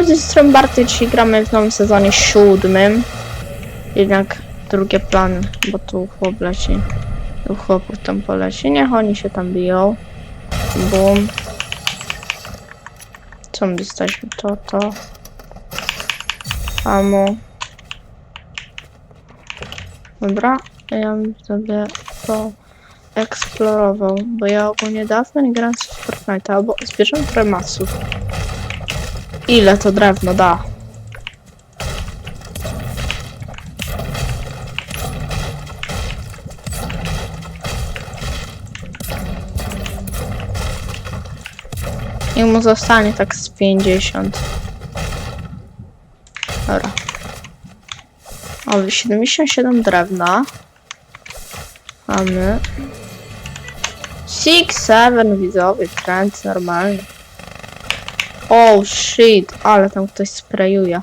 Witam z strony gramy w nowym sezonie siódmym. Jednak drugie plany, bo tu chłop leci. Tu chłopów tam poleci. Niech oni się tam biją. Bum. Co my dostaliśmy? To, to. Amo. Dobra, ja bym sobie to eksplorował, bo ja ogólnie dawno nie grałem w Fortnite, albo zbierzemy premasów. Ile to drewno da? Niech mu zostanie tak z 50. Dobra. O, 77 drewna. Mamy. 6, 7 widzowie, trend normalny. Oh shit, ale tam ktoś sprayuje.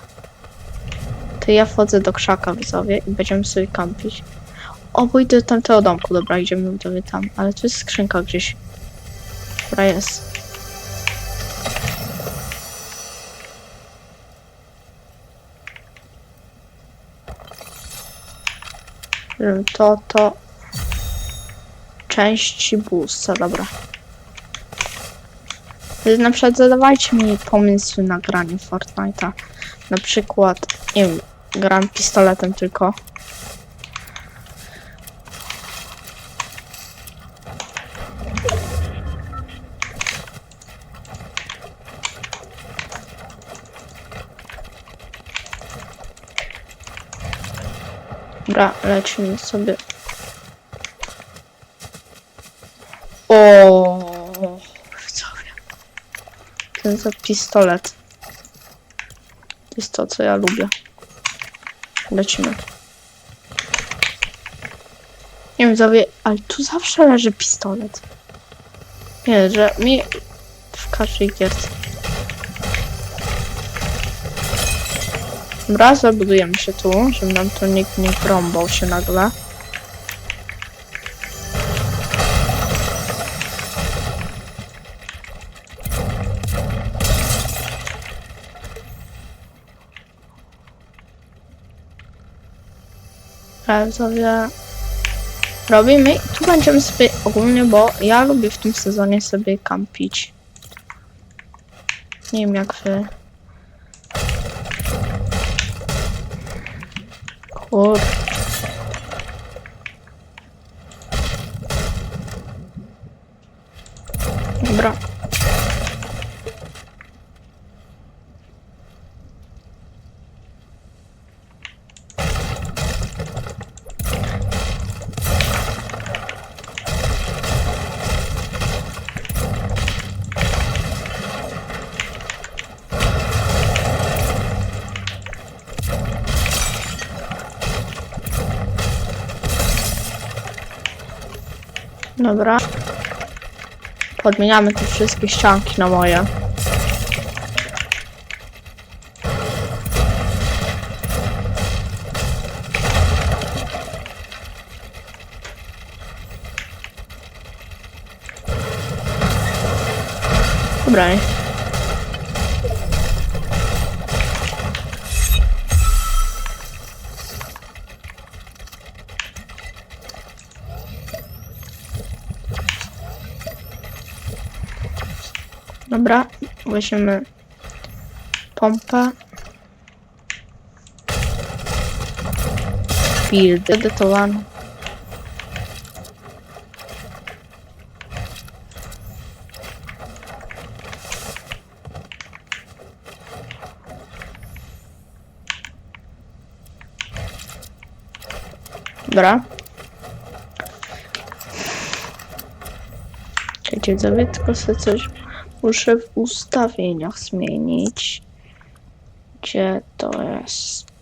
To ja wchodzę do krzaka widzowie i będziemy sobie kampić. O, pójdę do tamtego domku, dobra, idziemy widzowie tam, ale tu jest skrzynka gdzieś. Która jest. To, to... Części busa, dobra. Na przykład zadawajcie mi pomysły na granie Fortnite'a. Na przykład, nie wiem, gram pistoletem tylko. Dobra, lecimy sobie. O. Ten pistolet. To jest to, co ja lubię. Lecimy. Nie wiem, zawie, ale tu zawsze leży pistolet. Nie, że mi w każdej gierce. Dobra, zabudujemy się tu, żeby nam tu nikt nie trąbał się nagle. Ale sobie robimy. Tu będziemy sobie ogólnie, bo ja lubię w tym sezonie sobie kampić. Nie wiem jak wy. Dobra. Dobra. Podmieniamy te wszystkie ścianki na moje. Dobra. Dobra, weźmiemy pompę. Build edytowany. Dobra. Czekajcie, sobie tylko sobie coś muszę w ustawieniach zmienić. Gdzie to jest?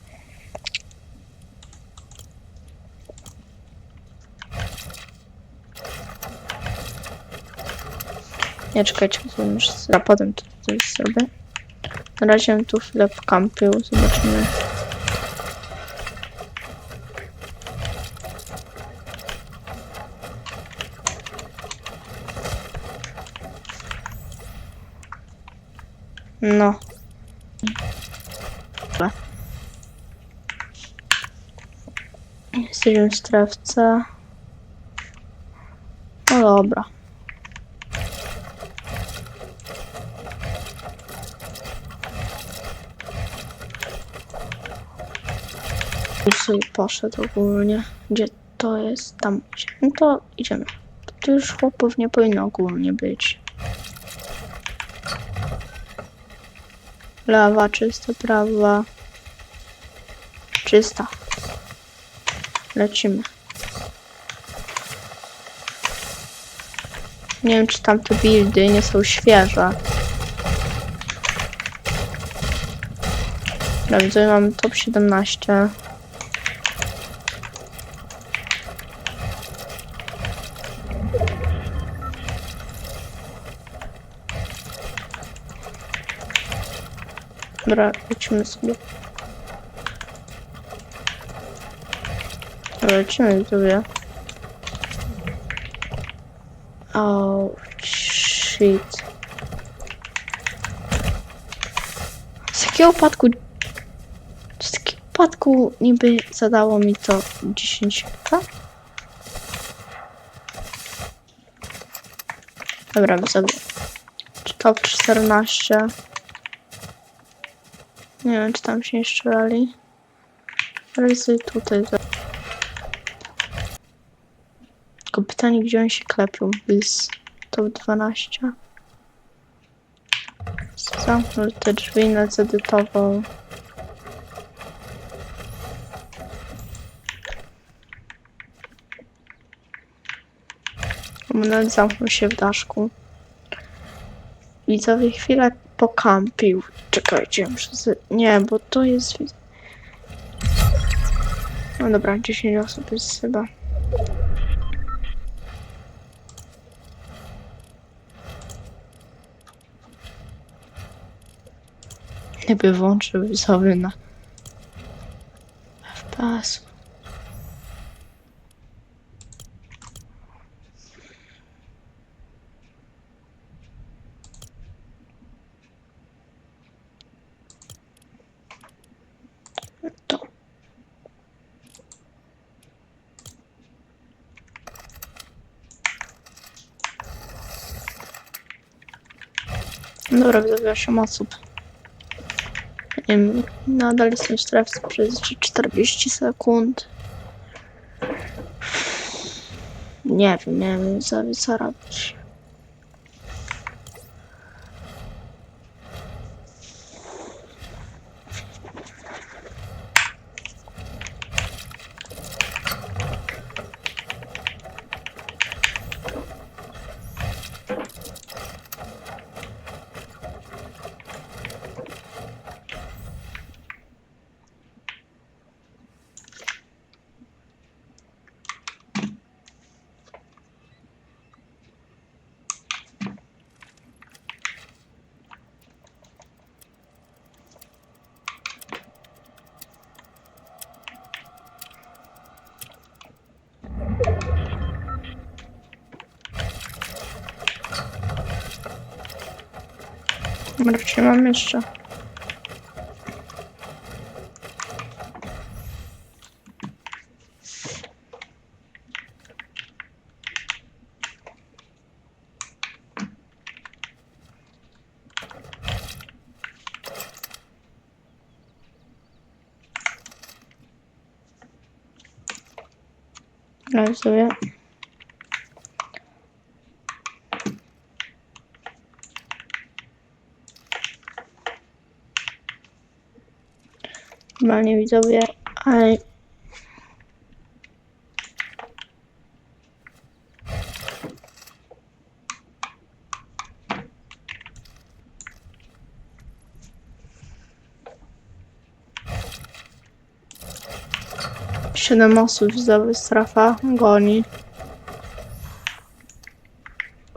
Nie czekajcie, bo już a potem to coś zrobię. Na razie tu chwilę pokampił, zobaczymy. No. Jesteśmy w strefce. No dobra. Poszedł ogólnie. Gdzie to jest? Tam. No to idziemy. Tu już chłopów nie powinno ogólnie być. Lewa czysta, prawa. Czysta. Lecimy. Nie wiem, czy tamte buildy nie są świeże. Dobra, widzę, mamy top 17. Dobra, lecimy sobie. Dobra, lecimy sobie. Oh, shit. Z jakiego upadku... Z jakiego upadku niby zadało mi to 10 k? Dobra, sobie. Top 14. Nie wiem, czy tam się nie strzelali. Ale sobie tutaj. Tylko pytanie, gdzie oni się klepią. Jest top 12. Zamknął te drzwi na zedytował. Moment zamknął się w daszku. Widzowie chwilę pokampił. Czekajcie, muszę z... Nie, bo to jest... No dobra, 10 osób jest chyba. Jakby włączył widzowie na FPS. To. Dobra, widzowie, 8 osób. Wiem, nadal jestem w strefce przez 40 sekund. Nie wiem, nie wiem, co robić. Wreszcie mam jeszcze. Sobie. Normalnie widzowie, ale Siedem osób widzowie strefa goni.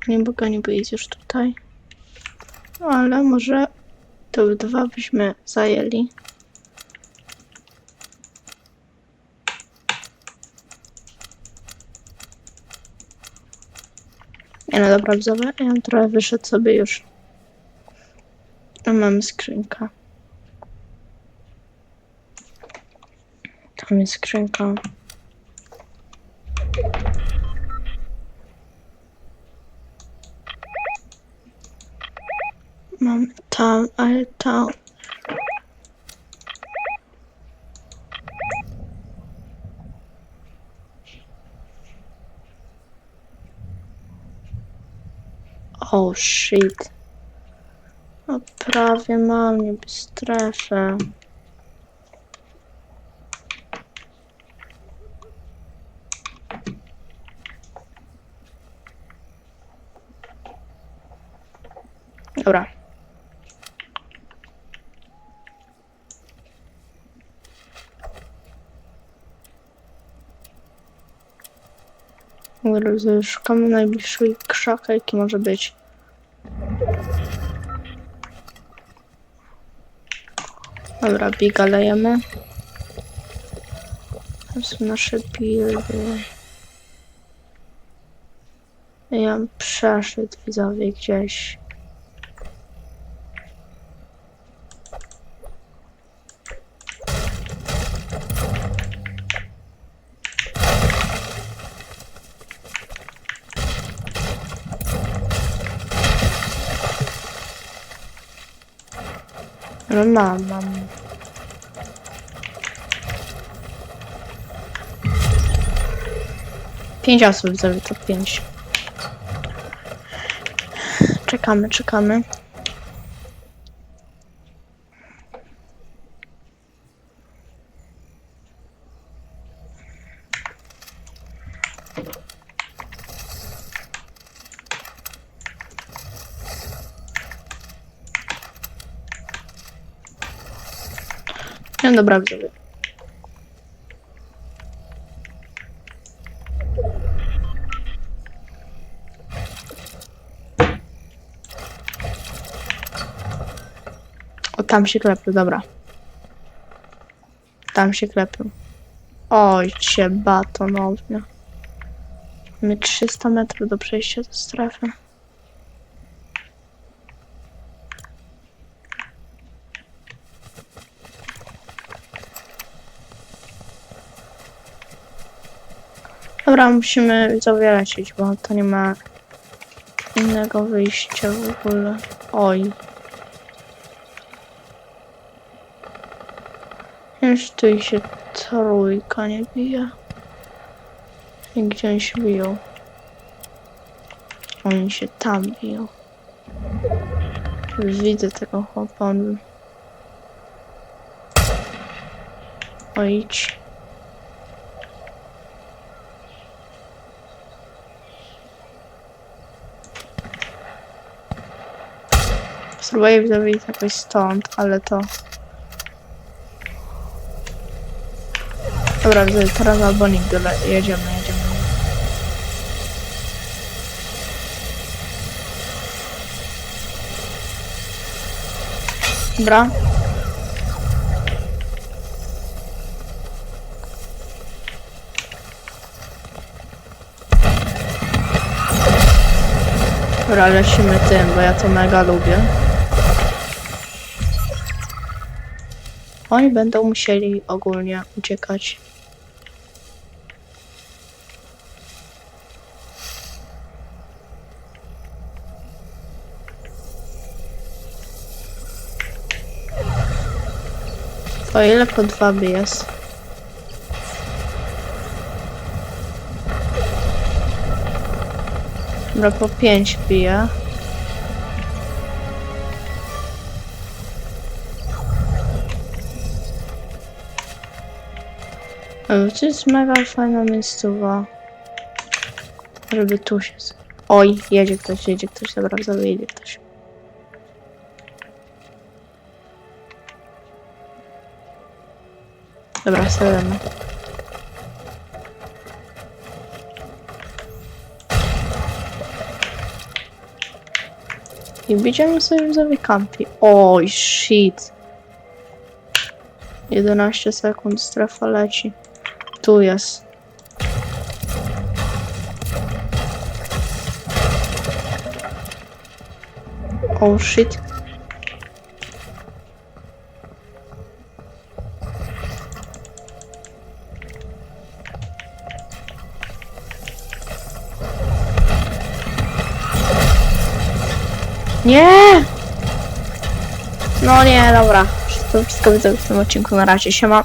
Nie bo jest już tutaj. Ale może to dwa byśmy zajęli. Nie no dobra, wzowy, ja mam trochę wyszedł sobie już. A mam skrzynkę. Tam jest skrzynka. Mam tam, ale tam, Oh shit. No prawie mam niby strefę. Dobra. Szukamy najbliższej krzaka, jaki może być. Dobra, biga lejemy. Tam są nasze buildy. Ja bym przeszedł widzowie gdzieś. No mam, mam. Pięć osób widzowie, to pięć. Czekamy, czekamy. No dobra, widzowie. O, tam się klepił, dobra. Tam się klepił. Oj, cię batonownia. Mamy 300 metrów do przejścia do strefy. Dobra, musimy widzowie bo to nie ma innego wyjścia w ogóle. Oj. Już tu się trójka nie bije. I gdzie oni się biją? Oni się tam biją. Już widzę tego chłopa. Oj. Spróbuję widzowie jakoś stąd, ale to... Dobra, widzowie, teraz albo nigdy jedziemy, jedziemy. Dobra. Dobra, lecimy tym, bo ja to mega lubię. Oni będą musieli ogólnie uciekać. O ile po dwa by jest? Dobra, po pięć bije. Ale To jest mega fajna miejscowa. Żeby tu się... Oj, jedzie ktoś, jedzie ktoś, dobra, widzowie, jedzie ktoś. Dobra, stajemy. I będziemy sobie widzowie kampi. Oj, shit. 11 sekund, strefa leci. Tu jest. Oh shit. Nie! No nie, dobra. To wszystko widzę w tym odcinku. Na razie, siema.